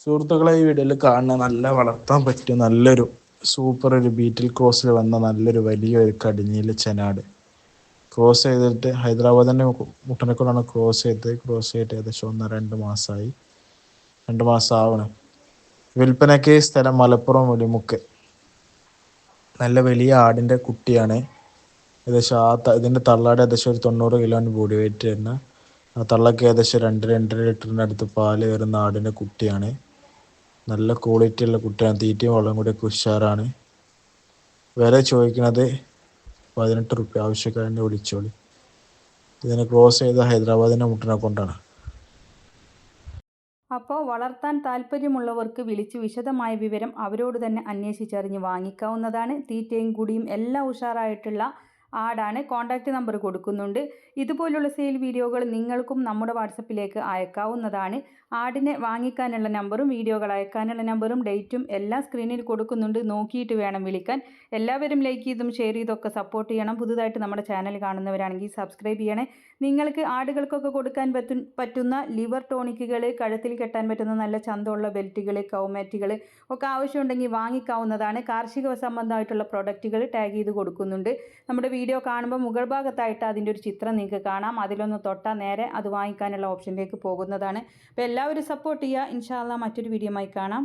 സുഹൃത്തുക്കളെ ഈ വീഡിയോയിൽ കാണുന്ന നല്ല വളർത്താൻ പറ്റിയ നല്ലൊരു സൂപ്പർ ഒരു ബീറ്റിൽ ക്രോസിൽ വന്ന നല്ലൊരു വലിയൊരു കടിഞ്ഞിൽ ചെനാട്. ക്രോസ് ചെയ്തിട്ട് ഹൈദരാബാദിന്റെ മുട്ടനക്കൊണ്ടാണ് ക്രോസ് ചെയ്തത്. ക്രോസ് ചെയ്തിട്ട് ഏകദേശം ഒന്ന് രണ്ട് മാസമായി രണ്ട് മാസം ആവണം വിൽപ്പനയ്ക്ക് സ്ഥലം മലപ്പുറം ഒലിമുക്ക് നല്ല വലിയ ആടിന്റെ കുട്ടിയാണ്. ഏകദേശം ആ ഇതിന്റെ തള്ളാട് ഏകദേശം ഒരു തൊണ്ണൂറ് കിലോന് ബോഡി വെയിറ്റ് വരുന്ന. ആ തള്ളക്ക് ഏകദേശം രണ്ട് രണ്ടര ലിറ്ററിന്റെ അടുത്ത് പാൽ വരുന്ന ആടിന്റെ കുട്ടിയാണ്. നല്ല ക്വാളിറ്റി ഉള്ള കുട്ടിയാണ്. തീറ്റയും വെള്ളം കൂടിയൊക്കെ ഉഷാറാണ്. വില ചോദിക്കുന്നത് പതിനെട്ട് റുപ്യ. ആവശ്യക്കാരന്റെ വിളിച്ചോളി. ഇതിനെ ക്ലോസ് ചെയ്ത ഹൈദരാബാദിന്റെ മുട്ടിനെ കൊണ്ടാണ്. അപ്പോൾ വളർത്താൻ താല്പര്യമുള്ളവർക്ക് വിളിച്ച് വിശദമായ വിവരം അവരോട് തന്നെ അന്വേഷിച്ചറിഞ്ഞ് വാങ്ങിക്കാവുന്നതാണ്. തീറ്റയും കൂടിയും എല്ലാം ഉഷാറായിട്ടുള്ള ആടാണ് കോൺടാക്റ്റ് നമ്പർ കൊടുക്കുന്നുണ്ട്. ഇതുപോലുള്ള സെയിൽ വീഡിയോകൾ നിങ്ങൾക്കും നമ്മുടെ വാട്സപ്പിലേക്ക് അയക്കാവുന്നതാണ്. ആടിനെ വാങ്ങിക്കാനുള്ള നമ്പറും വീഡിയോകൾ അയക്കാനുള്ള നമ്പറും ഡേറ്റും എല്ലാം സ്ക്രീനിൽ കൊടുക്കുന്നുണ്ട്. നോക്കിയിട്ട് വേണം വിളിക്കാൻ. എല്ലാവരും ലൈക്ക് ചെയ്തും ഷെയർ ചെയ്തൊക്കെ സപ്പോർട്ട് ചെയ്യണം. പുതുതായിട്ട് നമ്മുടെ ചാനൽ കാണുന്നവരാണെങ്കിൽ സബ്സ്ക്രൈബ് ചെയ്യണേ. നിങ്ങൾക്ക് ആടുകൾക്കൊക്കെ കൊടുക്കാൻ പറ്റും പറ്റുന്ന ലിവർ ടോണിക്കുകൾ കഴുത്തിൽ കെട്ടാൻ പറ്റുന്ന നല്ല ചന്തമുള്ള ബെൽറ്റുകൾ കൗമാറ്റുകൾ ഒക്കെ ആവശ്യമുണ്ടെങ്കിൽ വാങ്ങിക്കാവുന്നതാണ്. കാർഷിക സംബന്ധമായിട്ടുള്ള പ്രൊഡക്റ്റുകൾ ടാഗ് ചെയ്ത് കൊടുക്കുന്നുണ്ട്. നമ്മുടെ വീഡിയോ കാണുമ്പോൾ മുകൾ ഭാഗത്തായിട്ട് അതിന്റെ ഒരു ചിത്രം നിങ്ങൾക്ക് കാണാം. അതിലൊന്ന് തൊട്ടാൽ നേരെ അത് വാങ്ങിക്കാനുള്ള ഓപ്ഷനിലേക്ക് പോകുന്നതാണ്. അപ്പോൾ എല്ലാവരും സപ്പോർട്ട് ചെയ്യുക. ഇൻഷാല്ല മറ്റൊരു വീഡിയോമായി കാണാം.